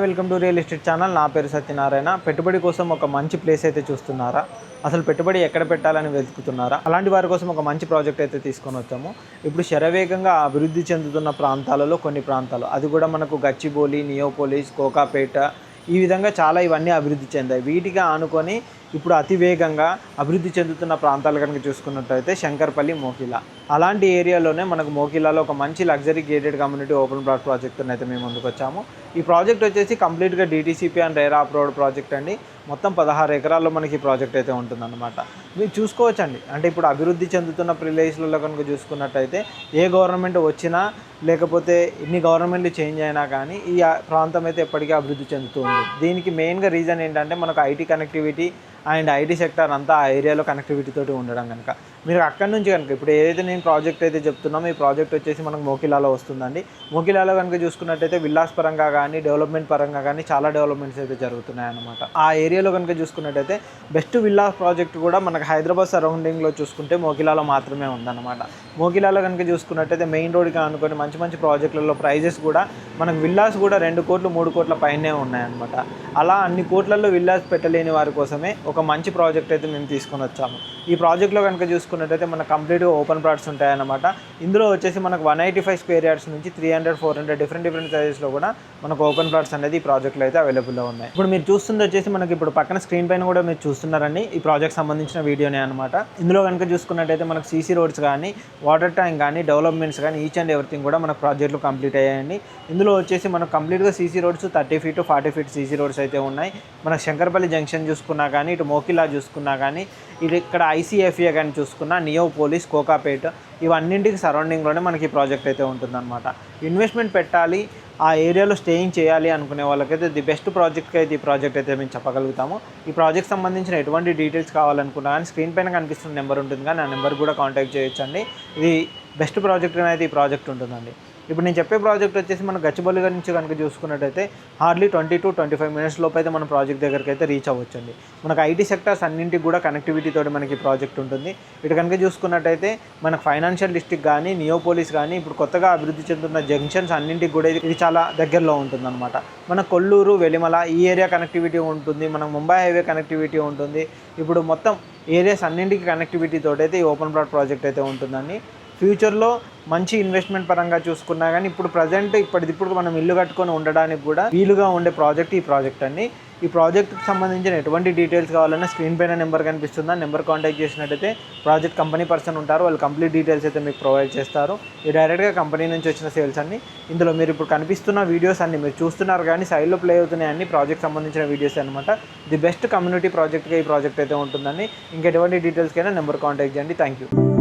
Welcome to real estate channel నా పేరు సత్యనారాయణ. పెట్టుబడి కోసం ఒక మంచి ప్లేస్ అయితే చూస్తున్నారా? అసలు పెట్టుబడి ఎక్కడ పెట్టాలని వెతుకుతున్నారా? అలాంటి వారి కోసం ఒక మంచి ప్రాజెక్ట్ అయితే తీసుకొని వచ్చాము. ఇప్పుడు శరవేగంగా అభివృద్ధి చెందుతున్న ప్రాంతాలలో కొన్ని ప్రాంతాలు. అది కూడా మనకు గచ్చిబౌలి నియోపోలిస్ కోకాపేట ఈ విధంగా చాలా ఇవన్నీ అభివృద్ధి చెందాయి. వీటిగా ఆనుకొని ఇప్పుడు అతి వేగంగా అభివృద్ధి చెందుతున్న ప్రాంతాలు కనుక చూసుకున్నట్టయితే శంకర్పల్లి మోకిలా. అలాంటి ఏరియాలోనే మనకు మోకిలాలో ఒక మంచి luxury gated community open plot ప్రాజెక్టును అయితే మేము ముందుకు వచ్చాము. ఈ ప్రాజెక్ట్ వచ్చేసి కంప్లీట్గా DTCP and RERA approved project అండి. మొత్తం పదహారు ఎకరాల్లో మనకి ఈ ప్రాజెక్ట్ అయితే ఉంటుందన్నమాట. మీరు చూసుకోవచ్చండి. అంటే ఇప్పుడు అభివృద్ధి చెందుతున్న ప్రిలేజ్లలో కనుక చూసుకున్నట్టయితే ఏ గవర్నమెంట్ వచ్చినా లేకపోతే ఎన్ని గవర్నమెంట్లు చేంజ్ అయినా కానీ ఈ ప్రాంతం అయితే ఎప్పటికీ అభివృద్ధి చెందుతుంది దీనికి మెయిన్గా రీజన్ ఏంటంటే మనకు IT connectivity and IT sector అంతా ఆ ఏరియాలో కనెక్టివిటీ తోటి ఉండడం కనుక. మీరు అక్కడి నుంచి కనుక ఇప్పుడు ఏదైతే నేను ప్రాజెక్ట్ అయితే చెప్తున్నామో ఈ ప్రాజెక్ట్ వచ్చేసి మనకు మోకిలాలో వస్తుందండి. మోకిలాలో కనుక చూసుకున్నట్టయితే విల్లాస్ పరంగా కానీ డెవలప్మెంట్ పరంగా కానీ చాలా డెవలప్మెంట్స్ అయితే జరుగుతున్నాయి అన్నమాట ఆ ఏరియాలో కనుక చూసుకున్నట్టయితే బెస్ట్ విల్లాస్ ప్రాజెక్ట్ కూడా మనకు హైదరాబాద్ సరౌండింగ్లో చూసుకుంటే మోకిలాలో మాత్రమే ఉందన్నమాట. మోకిలాలో కనుక చూసుకున్నట్టయితే మెయిన్ రోడ్కి అనుకొని మంచి మంచి ప్రాజెక్టులలో ప్రైజెస్ కూడా మనకు విల్లాస్ కూడా రెండు కోట్లు మూడు కోట్ల పైనే ఉన్నాయన్నమాట. అలా అన్ని కోట్లలో విల్లాస్ పెట్టలేని వారి కోసమే ఒక మంచి ప్రాజెక్ట్ అయితే మేము తీసుకొని వచ్చాము. ఈ ప్రాజెక్ట్లో కనుక చూసుకున్నట్టయితే మనకు కంప్లీట్గా ఓపెన్ ప్లాట్స్ ఉంటాయన్నమాట. ఇందులో వచ్చేసి మనకు one eighty five square yards నుంచి three hundred four hundred different different సైజెస్లో కూడా మనకు ఓపెన్ ప్లాట్స్ అనేది ఈ ప్రాజెక్ట్లో అయితే అవైలబుల్లో ఉన్నాయి. ఇప్పుడు మీరు చూస్తుంది వచ్చేసి మనకి ఇప్పుడు పక్కన స్క్రీన్ పైన కూడా మీరు చూస్తున్నారండి ఈ ప్రాజెక్ట్ సంబంధించిన వీడియోనే అనమాట ఇందులో కనుక చూసుకున్నట్టయితే మనకు సీసీ రోడ్స్ కానీ వాటర్ ట్యాంక్ కానీ డెవలప్మెంట్స్ కానీ ఈచ్ అండ్ ఎవ్రీథింగ్ కూడా మన ప్రాజెక్టులు కంప్లీట్ అయ్యాయండి. ఇందులో వచ్చేసి మనకు కంప్లీట్గా CC roads thirty feet forty feet CC roads అయితే ఉన్నాయి. మన శంకర్పల్లి జంక్షన్ చూసుకున్నా కానీ ఇటు మోకిలా చూసుకున్నా కానీ ఇటు ఇక్కడ ఐసీఎఫ్ఏ కానీ చూసుకున్నా నియో పోలీస్ కోకాపేట్ ఇవన్నింటికి సరౌండింగ్లోనే మనకి ఈ ప్రాజెక్ట్ అయితే ఉంటుందన్నమాట. ఇన్వెస్ట్మెంట్ పెట్టాలి ఆ ఏరియాలో స్టేయింగ్ చేయాలి అనుకునే వాళ్ళకైతే ది బెస్ట్ ప్రాజెక్ట్కి అయితే ఈ ప్రాజెక్ట్ అయితే మేము చెప్పగలుగుతాము. ఈ ప్రాజెక్ట్ సంబంధించిన ఎటువంటి డీటెయిల్స్ కావాలనుకున్నా కానీ స్క్రీన్ పైన కనిపిస్తున్న నెంబర్ ఉంటుంది కానీ ఆ నెంబర్ కూడా కాంటాక్ట్ చేయొచ్చండి. ఇది బెస్ట్ ప్రాజెక్ట్ అయితే ఈ ప్రాజెక్ట్ ఉంటుందండి. ఇప్పుడు నేను చెప్పే ప్రాజెక్ట్ వచ్చేసి మన గచ్చిబౌలి నుంచి కనుక చూసుకున్నట్టయితే hardly twenty to twenty five minutes లోపు అయితే మన ప్రాజెక్ట్ దగ్గరికి అయితే రీచ్ అవ్వచ్చండి. మనకు ఐటీ సెక్టర్స్ అన్నింటికి కూడా కనెక్టివిటీ తోటి మనకి ప్రాజెక్ట్ ఉంటుంది. ఇటు కనుక చూసుకున్నట్టయితే మనకు ఫైనాన్షియల్ డిస్ట్రిక్ట్ కానీ నియోపోలిస్ కానీ ఇప్పుడు కొత్తగా అభివృద్ధి చెందుతున్న జంక్షన్స్ అన్నింటికి కూడా ఇది ఇది చాలా దగ్గరలో ఉంటుందన్నమాట. మన కొల్లూరు వెలిమల ఈ ఏరియా కనెక్టివిటీ ఉంటుంది. మన ముంబై హైవే కనెక్టివిటీ ఉంటుంది. ఇప్పుడు మొత్తం ఏరియాస్ అన్నింటికి కనెక్టివిటీ తోటైతే అయితే ఈ ఓపెన్ ప్లాట్ ప్రాజెక్ట్ అయితే ఉంటుందండి. ఫ్యూచర్లో మంచి ఇన్వెస్ట్మెంట్ పరంగా చూసుకున్నా కానీ ఇప్పుడు ప్రజెంట్ ఇప్పటిదిప్పుడు మనం ఇల్లు కట్టుకొని ఉండడానికి కూడా వీలుగా ఉండే ప్రాజెక్ట్ ఈ ప్రాజెక్ట్ అండి. ఈ ప్రాజెక్ట్కి సంబంధించిన ఎటువంటి డీటెయిల్స్ కావాలన్నా స్క్రీన్ పైన నెంబర్ కనిపిస్తుందా? నెంబర్ కాంటాక్ట్ చేసినట్టయితే ప్రాజెక్ట్ కంపెనీ పర్సన్ ఉంటారు వాళ్ళు కంప్లీట్ డీటెయిల్స్ అయితే మీకు ప్రొవైడ్ చేస్తారు. ఇది డైరెక్ట్గా కంపెనీ నుంచి వచ్చిన సేల్స్ అన్ని ఇందులో మీరు ఇప్పుడు కనిపిస్తున్న వీడియోస్ అన్ని మీరు చూస్తున్నారు కానీ సైడ్లో ప్లే అవుతున్నాయి అన్ని ప్రాజెక్ట్ సంబంధించిన వీడియోస్ అనమాట ది బెస్ట్ కమ్యూనిటీ ప్రాజెక్ట్గా ఈ ప్రాజెక్ట్ అయితే ఉంటుందని ఇంకెటువంటి డీటెయిల్స్కైనా నెంబర్ కాంటాక్ట్ చేయండి. Thank you